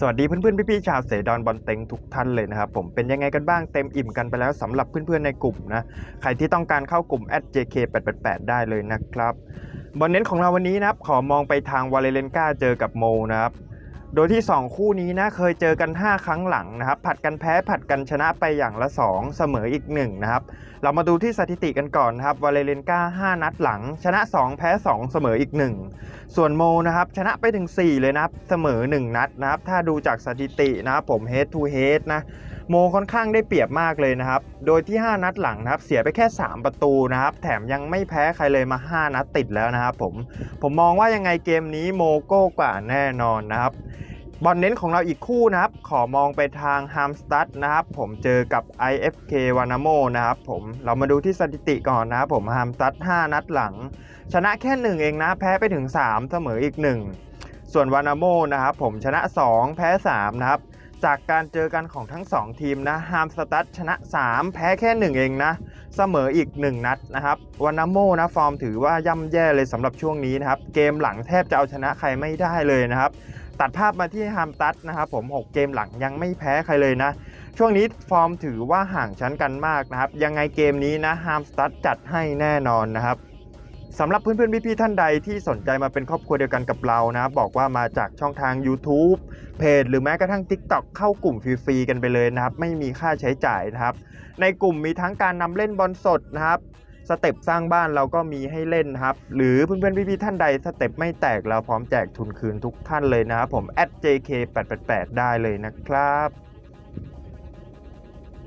สวัสดีเพื่อนๆพี่ๆชาวเสดอนบอลเต็งทุกท่านเลยนะครับผมเป็นยังไงกันบ้างเต็มอิ่มกันไปแล้วสำหรับเพื่อนๆในกลุ่มนะใครที่ต้องการเข้ากลุ่ม @jk888 ได้เลยนะครับบอลเน้นของเราวันนี้นะครับขอมองไปทางวาเลเลนกาเจอกับโมนะครับ โดยที่ 2 คู่นี้นะเคยเจอกัน 5 ครั้งหลังนะครับผัดกันแพ้ผัดกันชนะไปอย่างละ 2 เสมออีก1นะครับเรามาดูที่สถิติกันก่อนนะครับวาเลเลนกา5 นัดหลัง ชนะ 2 แพ้ 2 เสมออีก 1 ส่วนโมนะครับชนะไปถึง 4 เลยนะครับเสมอ 1 นัดนะครับถ้าดูจากสถิตินะครับผม head to head นะ โมค่อนข้างได้เปรียบมากเลยนะครับ โดยที่ 5 นัดหลังนะครับ เสียไปแค่ 3 ประตูนะครับ แถมยังไม่แพ้ใครเลยมา 5 นัดติดแล้วนะครับผม ผมมองว่ายังไงเกมนี้โมโก้กว่าแน่นอนนะครับ บอลเน้นของเราอีกคู่นะครับ ขอมองไปทางฮามสตัดนะครับ ผมเจอกับ IFK วานาโมนะครับผม เรามาดูที่สถิติก่อนนะครับผมฮามสตัด5นัดหลัง ชนะแค่ 1 เองนะ แพ้ไปถึง 3 เสมออีก 1 ส่วนวานาโมนะครับผมชนะ 2 แพ้ 3 นะครับ จากการเจอกันของทั้ง 2 ทีมนะฮามสตัดชนะ 3 แพ้แค่ 1 เองนะ เสมออีก 1 นัดนะครับวานาโมนะฟอร์มถือว่าย่ำแย่เลยสำหรับช่วงนี้นะครับ เกมหลังแทบจะเอาชนะใครไม่ได้เลยนะครับ ตัดภาพมาที่ฮามตัดนะครับผม 6 เกมหลังยังไม่แพ้ใครเลยนะ ช่วงนี้ฟอร์มถือว่าห่างชั้นกันมากนะครับ ยังไงเกมนี้นะฮามสตัดจัดให้แน่นอนนะครับ สำหรับเพื่อนๆ พี่ๆ ท่านใดที่สนใจมาเป็นครอบครัวเดียวกันกับเรานะ บอกว่ามาจากช่องทาง YouTube เพจ หรือแม้กระทั่ง TikTok เข้ากลุ่มฟรีๆ กันไปเลยนะครับ ไม่มีค่าใช้จ่ายนะครับ ในกลุ่มมีทั้งการนำเล่นบอลสดนะครับสเต็ปสร้างบ้านเราก็มีให้เล่นครับ หรือเพื่อนๆ พี่ๆ ท่านใดสเต็ปไม่แตกเราพร้อมแจกทุนคืนทุกท่านเลยนะครับผม @jk888 ได้เลยนะครับ